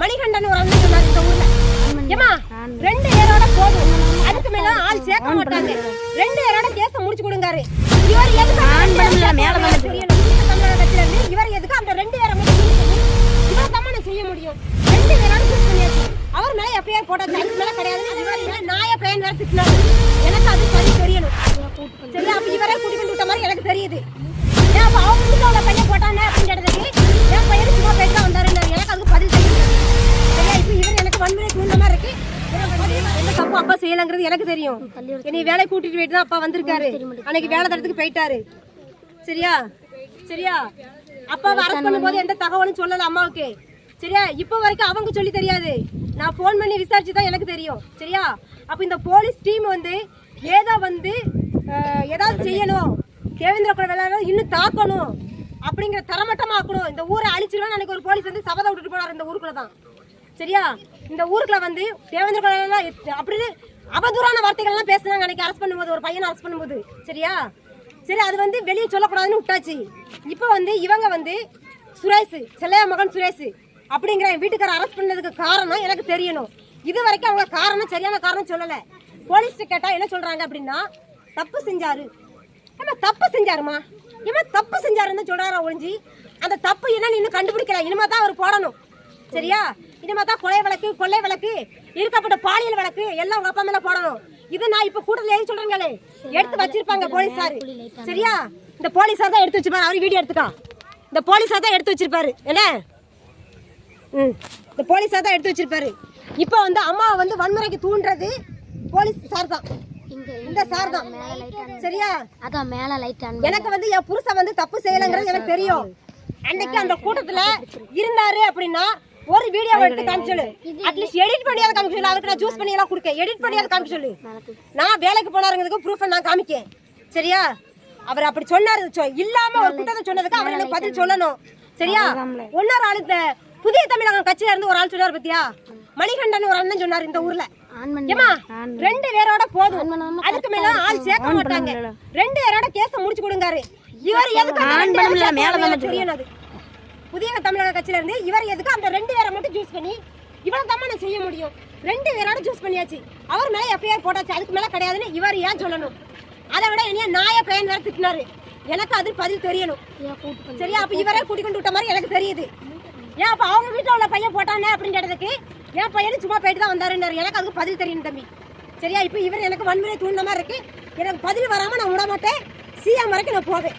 மணிகண்டன் ஒரு அண்ணன் சொன்னாரு இந்த ஊர்ல. ஏமா ரெண்டு பேரோட போதும். அதுக்கு மேல ஆள் சேர்க்க மாட்டாங்க. ரெண்டு பேரோட கேஸ முடிச்சு கொடுங்காரு. இவர் எதுக்கு ஆன் பண்ணல, மேல தானே தெரியணும் கட்சியில இருந்து இவர் எதுக்கு அந்த ரெண்டு பண்ணி இவர் தானே செய்ய முடியும். ரெண்டு பேரோட சூஸ் பண்ணியாச்சு. அவர் மேல எஃப்ஐஆர் போட்டாச்சு அதுக்கு மேல கிடையாது. இவர் மேல நாய பையன் வேற திட்டினாரு. எனக்கு அது சரி தெரியணும். சரி அப்ப இவரே கூட்டிட்டு விட்ட மாதிரி எனக்கு தெரியுது. ஏன் அப்ப அவங்க உள்ள பையன் போட்டானே அப்படின்னு கேட்டதுக்கு என் பையன் சும்மா போயிட்டு செய்யலங்கிறது எனக்கு தெரியும். என்னை வேலை கூட்டிட்டு போயிட்டு தான் அப்பா வந்திருக்காரு. அன்னைக்கு வேலை தரத்துக்கு போயிட்டாரு. சரியா? சரியா? அப்பாவை அரெஸ்ட் பண்ணும்போது எந்த தகவலும் சொல்லல அம்மாவுக்கு. சரியா? இப்போ வரைக்கும் அவங்க சொல்லி தெரியாது. நான் ஃபோன் பண்ணி விசாரிச்சு தான் எனக்கு தெரியும். சரியா? அப்போ இந்த போலீஸ் டீம் வந்து ஏதோ வந்து ஏதாவது செய்யணும். தேவேந்திர குல வேலை இன்னும் தாக்கணும். அப்படிங்கிற தரமட்டமாக்கணும். இந்த ஊரை அழிச்சிருவோம் எனக்கு ஒரு போலீஸ் வந்து சபதம் விட்டுட்டு போனார் இந்த ஊருக்குள்ள தான் சரியா? இந்த ஊருக்குள்ள வந்து தேவேந்திர குல அப்படின்னு அவதூறான வார்த்தைகள்லாம் பேசுனாங்க அன்னைக்கு அரெஸ்ட் பண்ணும்போது ஒரு பையனை அரெஸ்ட் பண்ணும்போது. சரியா? சரி அது வந்து வெளியே சொல்லக்கூடாதுன்னு விட்டாச்சு. இப்போ வந்து இவங்க வந்து சுரேஷ் செல்லையா மகன் சுரேஷ் அப்படிங்கிற என் வீட்டுக்கார அரெஸ்ட் பண்ணதுக்கு காரணம் எனக்கு தெரியணும். இது வரைக்கும் அவங்க காரணம் சரியான காரணம் சொல்லலை. போலீஸ்ட்டு கேட்டால் என்ன சொல்கிறாங்க அப்படின்னா தப்பு செஞ்சாரு. ஏமா தப்பு செஞ்சாருமா இவன் தப்பு செஞ்சாருன்னு சொல்கிறாரா ஒழிஞ்சி? அந்த தப்பு என்னன்னு இன்னும் கண்டுபிடிக்கல. இனிமே தான் அவர் போடணும். சரியா? இனிமே தான் கொலை வழக்கு கொள்ளை வழக்கு இருக்கப்பட்ட பாலியல் வழக்கு எல்லாம் உங்க அப்பா மேல போடணும். இது நான் இப்ப கூட்டத்தில் ஏறி சொல்றேங்களே எடுத்து வச்சிருப்பாங்க போலீஸார். சரியா? இந்த போலீஸார் தான் எடுத்து வச்சிருப்பாரு. அவரு வீடியோ எடுத்துக்கா. இந்த போலீஸார் தான் எடுத்து வச்சிருப்பாரு. என்ன? ம். இந்த போலீஸார் தான் எடுத்து வச்சிருப்பாரு. இப்போ வந்து அம்மாவை வந்து வன்முறைக்கு தூண்டுறது போலீஸ் சார் தான். இந்த சார் தான். சரியா? அதான் மேல லைட் எனக்கு வந்து என் புருஷன் வந்து தப்பு செய்யலைங்கிறது எனக்கு தெரியும். அன்னைக்கு அந்த கூட்டத்துல இருந்தாரு அப்படின்னா ஒரு வீடியோ எடுத்து காமிச்சலு அட்லீஸ்ட் எடிட் பண்ணியாவது காமிக்க சொல்லு. அதுக்கு நான் சூஸ் பண்ணி எல்லாம் கொடுக்க எடிட் பண்ணியாவது காமிக்க சொல்லு. நான் வேலைக்கு போனாருங்கிறதுக்கு ப்ரூஃப் நான் காமிக்கேன். சரியா? அவர் அப்படி சொன்னாரு. சொ- இல்லாம ஒரு குற்றத்தை சொன்னதுக்கு அவர் எனக்கு பதில் சொல்லணும். சரியா? இன்னொரு ஆளு இந்த புதிய தமிழகம் கட்சியில இருந்து ஒரு ஆள் சொன்னார் பத்தியா? மணிகண்டன் ஒரு அண்ணன் சொன்னார் இந்த ஊர்ல. ஏமா ரெண்டு பேரோட போதும். அதுக்கு மேல ஆள் சேர்க்க மாட்டாங்க. ரெண்டு பேரோட கேஸ முடிச்சு கொடுங்காரு. இவர் எதுக்கு எனக்கு தெரியணும் அது. புதிய தமிழக கட்சியில இருந்து இவர் எதுக்கு அந்த ரெண்டு பேரை மட்டும் சூஸ் பண்ணி இவ்வளவு தான் நான் செய்ய முடியும்? ரெண்டு பேரோட சூஸ் பண்ணியாச்சு. அவர் மேல எஃப்ஐஆர் போட்டாச்சு. அதுக்கு மேல கிடையாதுன்னு இவர் ஏன் சொல்லணும்? அதை விட என்னைய நாய பையன் வேற திட்டினாரு. எனக்கு அது பதில் தெரியணும். சரியா? அப்ப இவரே கூட்டி கொண்டு விட்ட மாதிரி எனக்கு தெரியுது. ஏன் அப்ப அவங்க வீட்டுல உள்ள பையன் போட்டானே அப்படின்னு கேட்டதுக்கு என் பையனும் சும்மா போயிட்டு தான் வந்தாருன்னாரு. எனக்கு அதுக்கு பதில் தெரியும் தம்பி. சரியா? இப்ப இவர் எனக்கு வன்முறை தூண்டின மாதிரி இருக்கு. எனக்கு பதில் வராம நான் விட மாட்டேன். சிஎம் வரைக்கும் நான் போவேன்.